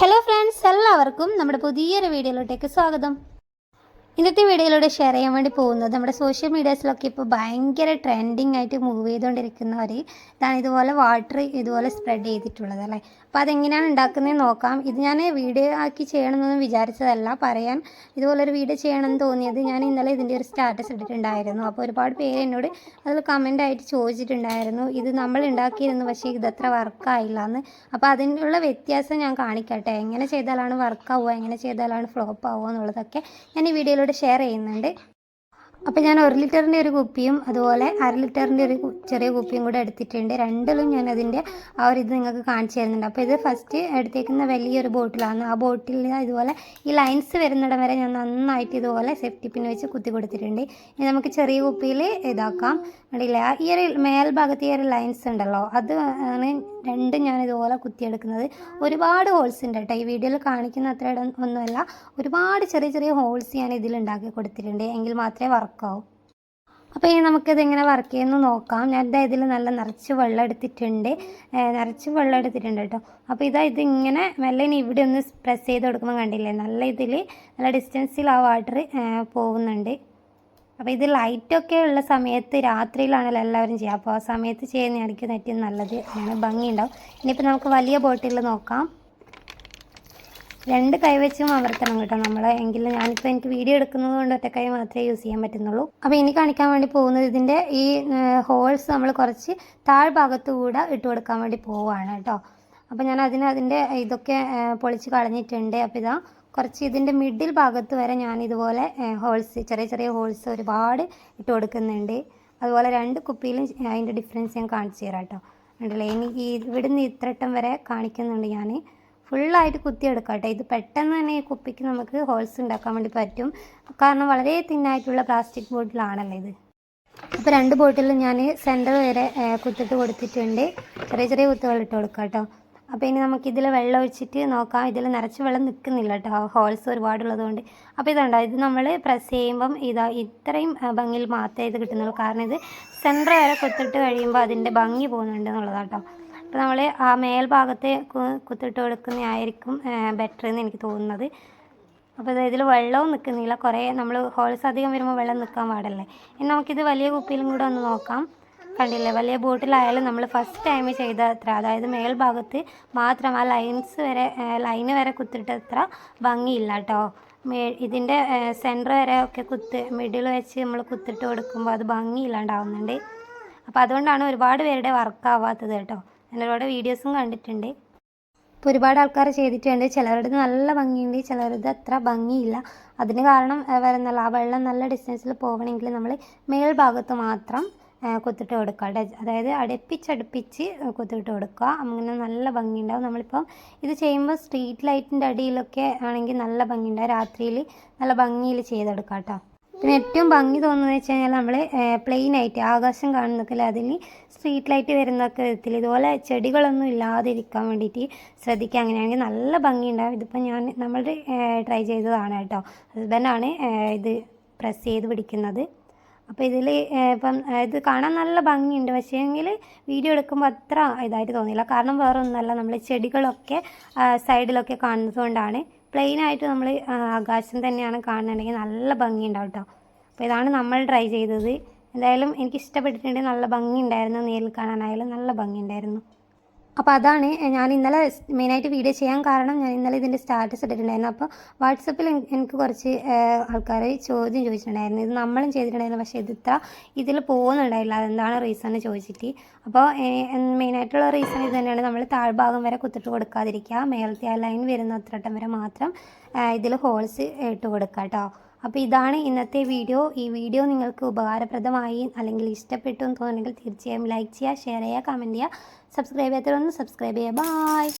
Hello friends എല്ലാവർക്കും നമ്മുടെ പുതിയൊരു വീഡിയോയിലോട്ടേക്ക് സ്വാഗതം. ഇന്നത്തെ വീഡിയോയിലൂടെ ഷെയർ ചെയ്യാൻ വേണ്ടി പോകുന്നത് നമ്മുടെ സോഷ്യൽ മീഡിയാസിലൊക്കെ ഇപ്പോൾ ഭയങ്കര ട്രെൻഡിങ് ആയിട്ട് മൂവ് ചെയ്തുകൊണ്ടിരിക്കുന്നവർ ഇതാണ് ഇതുപോലെ വാട്ടർ ഇതുപോലെ സ്പ്രെഡ് ചെയ്തിട്ടുള്ളത് അല്ലേ? അപ്പോൾ അതെങ്ങനെയാണ് ഉണ്ടാക്കുന്നത് നോക്കാം. ഇത് ഞാൻ വീഡിയോ ആക്കി ചെയ്യണമെന്നൊന്നും വിചാരിച്ചതല്ല. പറയാൻ ഇതുപോലൊരു വീഡിയോ ചെയ്യണമെന്ന് തോന്നിയത് ഞാൻ ഇന്നലെ ഇതിന്റെ ഒരു സ്റ്റാറ്റസ് ഇട്ടിട്ടുണ്ടായിരുന്നു. അപ്പോൾ ഒരുപാട് പേര് എന്നോട് അതിൽ കമന്റായിട്ട് ചോദിച്ചിട്ടുണ്ടായിരുന്നു. ഇത് നമ്മൾ ഉണ്ടാക്കിയിരുന്നു പക്ഷേ ഇതത്ര വർക്കായില്ല എന്ന് അപ്പോൾ അതിനുള്ള വ്യത്യാസം ഞാൻ കാണിക്കട്ടെ. എങ്ങനെ ചെയ്താലാണ് വർക്കാവുക എങ്ങനെ ചെയ്താലാണ് ഫ്ലോപ്പ് ആവുക എന്നുള്ളതൊക്കെ ഞാൻ ഈ വീഡിയോയിലൂടെ ഷെയർ ചെയ്യുന്നുണ്ട്. അപ്പോൾ ഞാൻ ഒരു ലിറ്ററിന്റെ ഒരു കുപ്പിയും അതുപോലെ അര ലിറ്ററിന്റെ ഒരു ചെറിയ കുപ്പിയും കൂടെ എടുത്തിട്ടുണ്ട്. രണ്ടിലും ഞാൻ അതിന്റെ ആ ഒരു ഇത് നിങ്ങൾക്ക് കാണിച്ചു തരുന്നുണ്ട്. അപ്പോൾ ഇത് ഫസ്റ്റ് എടുത്തേക്കുന്ന വലിയൊരു ബോട്ടിലാണ്. ആ ബോട്ടിൽ ഇതുപോലെ ഈ ലൈൻസ് വരുന്നിടം വരെ ഞാൻ നന്നായിട്ട് ഇതുപോലെ സേഫ്റ്റി പിൻ വെച്ച് കുത്തി കൊടുത്തിട്ടുണ്ട്. ഇനി നമുക്ക് ചെറിയ കുപ്പിയിൽ ഇതാക്കാം. കണ്ടില്ല? ഈ ഒരു മേൽഭാഗത്ത് ഈ ഒരു ലൈൻസ് ഉണ്ടല്ലോ. അത് ആണ് രണ്ടും ഞാൻ ഇതുപോലെ കുത്തിയെടുക്കുന്നത്. ഒരുപാട് ഹോൾസ് ഉണ്ട് കേട്ടോ. ഈ വീഡിയോയിൽ കാണിക്കുന്ന അത്ര ഒന്നുമല്ല. ഒരുപാട് ചെറിയ ചെറിയ ഹോൾസ് ഞാൻ ഇതിൽ ഉണ്ടാക്കി കൊടുത്തിട്ടുണ്ട്. എങ്കിൽ മാത്രമേ വർക്കാവൂ അപ്പോൾ ഇനി നമുക്കിത് എങ്ങനെ വർക്ക് ചെയ്യുന്നു നോക്കാം. ഞാൻ ഇതാ ഇതിൽ നല്ല നിറച്ച് വെള്ളം എടുത്തിട്ടുണ്ട്. നിറച്ച് വെള്ളം എടുത്തിട്ടുണ്ട് കേട്ടോ. അപ്പോൾ ഇതാ ഇതിങ്ങനെ മെല്ലെ ഇനി ഇവിടെ ഒന്ന് പ്രസ് ചെയ്ത് കൊടുക്കുമ്പോൾ കണ്ടില്ലേ? നല്ല ഇതിൽ നല്ല ഡിസ്റ്റൻസിൽ ആ വാട്ടർ പോകുന്നുണ്ട്. അപ്പോൾ ഇത് ലൈറ്റൊക്കെ ഉള്ള സമയത്ത് രാത്രിയിലാണല്ലോ എല്ലാവരും ചെയ്യുക. അപ്പോൾ ആ സമയത്ത് ചെയ്യുന്നതായിരിക്കും ഏറ്റവും നല്ലത്. അങ്ങനെ ഭംഗിയുണ്ടാവും. ഇനിയിപ്പോൾ നമുക്ക് വലിയ ബോട്ടിൽ നോക്കാം. രണ്ട് കൈവച്ചും അമർത്തണം കേട്ടോ നമ്മൾ എങ്കിലും ഞാനിപ്പോൾ എനിക്ക് വീഡിയോ എടുക്കുന്നത് കൊണ്ട് ഒറ്റ കൈ മാത്രമേ യൂസ് ചെയ്യാൻ പറ്റുന്നുള്ളൂ. അപ്പോൾ ഇനി കാണിക്കാൻ വേണ്ടി പോകുന്നത് ഇതിന്റെ ഈ ഹോൾസ് നമ്മൾ കുറച്ച് താഴ്ഭാഗത്ത് കൂടെ ഇട്ട് കൊടുക്കാൻ വേണ്ടി പോവുകയാണ് കേട്ടോ. അപ്പോൾ ഞാൻ അതിന് അതിന്റെ ഇതൊക്കെ പൊളിച്ച് കളഞ്ഞിട്ടുണ്ട്. അപ്പോൾ ഇതാ കുറച്ച് ഇതിന്റെ മിഡിൽ ഭാഗത്ത് വരെ ഞാൻ ഇതുപോലെ ഹോൾസ് ചെറിയ ചെറിയ ഹോൾസ് ഒരുപാട് ഇട്ട് കൊടുക്കുന്നുണ്ട്. അതുപോലെ രണ്ട് കുപ്പിയിലും അതിന്റെ ഡിഫറൻസ് ഞാൻ കാണിച്ചു തരാം കേട്ടോ ഉണ്ടല്ലേ ഇനി ഈ ഇവിടുന്ന് ഇത്രട്ടം വരെ കാണിക്കുന്നുണ്ട് ഞാൻ ഫുള്ളായിട്ട് കുത്തിയെടുക്കാം കേട്ടോ ഇത് പെട്ടെന്ന് തന്നെ ഈ കുപ്പിക്ക് നമുക്ക് ഹോൾസ് ഉണ്ടാക്കാൻ വേണ്ടി പറ്റും. കാരണം വളരെ തിന്നായിട്ടുള്ള പ്ലാസ്റ്റിക് ബോട്ടിലാണല്ലോ ഇത്. അപ്പോൾ രണ്ട് ബോട്ടിലും ഞാൻ സെന്റർ വരെ കുത്തിട്ട് കൊടുത്തിട്ടുണ്ട്. ചെറിയ ചെറിയ കുത്തുകൾ ഇട്ട് കൊടുക്കാം കേട്ടോ അപ്പോൾ ഇനി നമുക്ക് ഇതിൽ വെള്ളം ഒഴിച്ചിട്ട് നോക്കാം. ഇതിൽ നിറച്ച് വെള്ളം നിൽക്കുന്നില്ല കേട്ടോ ഹോൾസ് ഒരുപാടുള്ളതുകൊണ്ട് അപ്പോൾ ഇതുണ്ടോ? ഇത് നമ്മൾ പ്രസ് ചെയ്യുമ്പം ഇതാ ഇത്രയും ഭംഗിയിൽ മാത്രമേ ഇത് കിട്ടുന്നുള്ളൂ. കാരണം ഇത് സെന്റർ വരെ കുത്തിട്ട് കഴിയുമ്പോൾ അതിന്റെ ഭംഗി പോകുന്നുണ്ട് എന്നുള്ളതാട്ടോ അപ്പോൾ നമ്മൾ ആ മേൽഭാഗത്ത് കുത്തിട്ട് കൊടുക്കുന്നതായിരിക്കും ബെറ്റർ എന്ന് എനിക്ക് തോന്നുന്നത്. അപ്പോൾ ഇത് ഇതിൽ വെള്ളവും നിൽക്കുന്നില്ല കുറേ നമ്മൾ ഹോൾസ് അധികം വരുമ്പോൾ വെള്ളം നിൽക്കാൻ പാടല്ലേ. ഇനി നമുക്കിത് വലിയ കുപ്പിയിലും കൂടെ ഒന്ന് നോക്കാം. കണ്ടില്ലേ? വലിയ ബോട്ടിലായാലും നമ്മൾ ഫസ്റ്റ് ടൈം ചെയ്ത അത്ര അതായത് മേൽഭാഗത്ത് മാത്രം ആ ലൈൻസ് വരെ ലൈന് വരെ കുത്തിട്ട് അത്ര ഭംഗിയില്ല കേട്ടോ മേ ഇതിന്റെ സെന്റർ വരെ ഒക്കെ കുത്ത് മിഡിൽ വെച്ച് നമ്മൾ കുത്തിട്ട് കൊടുക്കുമ്പോൾ അത് ഭംഗിയില്ലാണ്ടാവുന്നുണ്ട്. അപ്പോൾ അതുകൊണ്ടാണ് ഒരുപാട് പേരുടെ വർക്കാവാത്തത് കേട്ടോ ഞാൻ ഒരുപാട് വീഡിയോസും കണ്ടിട്ടുണ്ട്. ഇപ്പോൾ ഒരുപാട് ആൾക്കാർ ചെയ്തിട്ടുണ്ട്. ചിലരുടെ നല്ല ഭംഗിയുണ്ട് ചിലരുടെ അത്ര ഭംഗിയില്ല. അതിന് കാരണം വരുന്നല്ല ആ വെള്ളം നല്ല ഡിസ്റ്റൻസിൽ പോകണമെങ്കിൽ നമ്മൾ മേൽഭാഗത്ത് മാത്രം കുത്തിട്ട് കൊടുക്കുക. അതായത് അടുപ്പിച്ചടുപ്പിച്ച് കൊത്തിട്ട് കൊടുക്കുക. അങ്ങനെ നല്ല ഭംഗിയുണ്ടാവും. നമ്മളിപ്പം ഇത് ചെയ്യുമ്പോൾ സ്ട്രീറ്റ് ലൈറ്റിന്റെ അടിയിലൊക്കെ ആണെങ്കിൽ നല്ല ഭംഗിയുണ്ടാവും. രാത്രിയിൽ നല്ല ഭംഗിയിൽ ചെയ്തെടുക്കാം കേട്ടോ. പിന്നെ ഏറ്റവും ഭംഗി തോന്നുന്നത് വെച്ച് കഴിഞ്ഞാൽ നമ്മൾ പ്ലെയിൻ ആയിട്ട് ആകാശം കാണുന്നൊക്കെ അതിൽ സ്ട്രീറ്റ് ലൈറ്റ് വരുന്നൊക്കെ വിധത്തിൽ. ഇതുപോലെ ചെടികളൊന്നും ഇല്ലാതിരിക്കാൻ വേണ്ടിയിട്ട് ശ്രദ്ധിക്കുക. അങ്ങനെയാണെങ്കിൽ നല്ല ഭംഗിയുണ്ടാവും. ഇതിപ്പോൾ ഞാൻ നമ്മൾ ട്രൈ ചെയ്തതാണ് കേട്ടോ. ഹസ്ബൻഡാണ് ഇത് പ്രസ് ചെയ്ത് പിടിക്കുന്നത്. അപ്പോൾ ഇതിൽ ഇപ്പം അതായത് കാണാൻ നല്ല ഭംഗിയുണ്ട്. പക്ഷേ എങ്കിൽ വീഡിയോ എടുക്കുമ്പോൾ അത്ര ഇതായിട്ട് തോന്നിയില്ല. കാരണം വേറെ ഒന്നല്ല നമ്മൾ ചെടികളൊക്കെ സൈഡിലൊക്കെ കാണുന്നത് കൊണ്ടാണ് പ്ലെയിൻ ആയിട്ട് നമ്മൾ ആകാശം തന്നെയാണ് കാണുന്നുണ്ടെങ്കിൽ നല്ല ഭംഗിയുണ്ടാവും കേട്ടോ അപ്പോൾ ഇതാണ് നമ്മൾ ട്രൈ ചെയ്തത്. എന്തായാലും എനിക്ക് ഇഷ്ടപ്പെട്ടിട്ടുണ്ട്. നല്ല ഭംഗിയുണ്ടായിരുന്നു. നേരിൽ കാണാനായാലും നല്ല ഭംഗിയുണ്ടായിരുന്നു. അപ്പോൾ അതാണ് ഞാൻ ഇന്നലെ മെയിനായിട്ട് വീഡിയോ ചെയ്യാൻ കാരണം ഞാൻ ഇന്നലെ ഇതിന്റെ സ്റ്റാറ്റസ് ഇട്ടിട്ടുണ്ടായിരുന്നു. അപ്പോൾ വാട്സപ്പിൽ എനിക്ക് കുറച്ച് ആൾക്കാർ ചോദ്യം ചോദിച്ചിട്ടുണ്ടായിരുന്നു. ഇത് നമ്മളും ചെയ്തിട്ടുണ്ടായിരുന്നു പക്ഷേ ഇത് ഇത്ര ഇതിൽ പോകുന്നുണ്ടായില്ല. അതെന്താണ് റീസൺ എന്ന് ചോദിച്ചിട്ട്. അപ്പോൾ മെയിനായിട്ടുള്ള റീസൺ ഇത് തന്നെയാണ്. നമ്മൾ താഴ്ഭാഗം വരെ കുത്തിട്ട് കൊടുക്കാതിരിക്കുക. മേലത്തെ ആ ലൈൻ വരുന്ന അത്രട്ടം വരെ മാത്രം ഇതിൽ ഹോൾസ് ഇട്ട് കൊടുക്കുക കേട്ടോ. അപ്പോൾ ഇതാണ് ഇന്നത്തെ വീഡിയോ ഈ വീഡിയോ നിങ്ങൾക്ക് ഉപകാരപ്രദമായി അല്ലെങ്കിൽ ഇഷ്ടപ്പെട്ടു എന്ന് തോന്നുന്നെങ്കിൽ തീർച്ചയായും ലൈക്ക് ചെയ്യുക ഷെയർ ചെയ്യുക കമന്റ് ചെയ്യുക. സബ്സ്ക്രൈബ് ചെയ്യാത്തവരൊന്ന് സബ്സ്ക്രൈബ് ചെയ്യുക. ബായ്